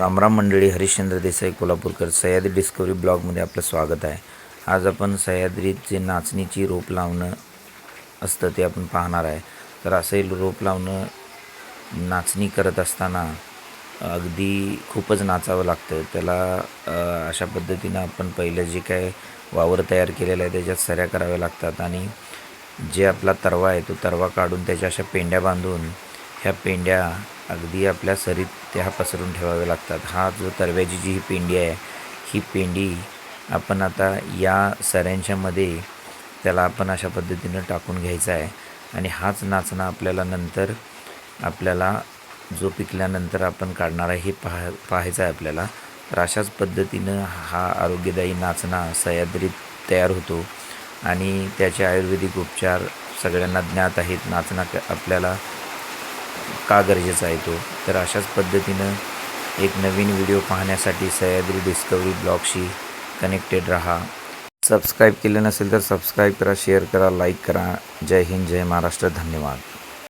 रामराम मंडळी हरिश्चंद्र देसाई कोल्हापूरकर सह्याद्री डिस्कवरी ब्लॉगमध्ये आपलं स्वागत आहे. आज आपण सह्याद्रीत जे नाचणीची रोप लावणं असतं ते आपण पाहणार आहे. तर असे रोप लावणं नाचणी करत असताना अगदी खूपच नाचावं लागतं. त्याला अशा पद्धतीनं आपण पहिलं जे काय वावर तयार केलेलं आहे त्याच्यात सऱ्या कराव्या लागतात आणि जे आपला तरवा आहे तो तरवा काढून त्याच्या अशा पेंड्या बांधून ह्या पेंड्या अगदी आपल्या सरीत त्या पसरून ठेवाव्या लागतात. हा जो तरव्याची जी ही पेंडी आहे ही पेंडी आपण आता या सऱ्यांच्यामध्ये त्याला आपण अशा पद्धतीनं टाकून घ्यायचा आहे. आणि हाच नाचणं आपल्याला नंतर आपल्याला जो पिकल्यानंतर आपण काढणार आहे हे पाह पाहायचं आहे आपल्याला. तर अशाच पद्धतीनं हा आरोग्यदायी नाचणा सह्याद्रीत तयार होतो. आणि त्याचे आयुर्वेदिक उपचार सगळ्यांना ज्ञात आहेत. नाचणा क- आपल्याला का गरजेचा आहे तो? तर अशाच पद्धतीनं एक नवीन व्हिडिओ पाहण्यासाठी सह्याद्री डिस्कवरी ब्लॉगशी कनेक्टेड राहा. सबस्क्राईब केलं नसेल तर सबस्क्राईब करा शेअर करा लाईक करा. जय हिंद जय महाराष्ट्र. धन्यवाद.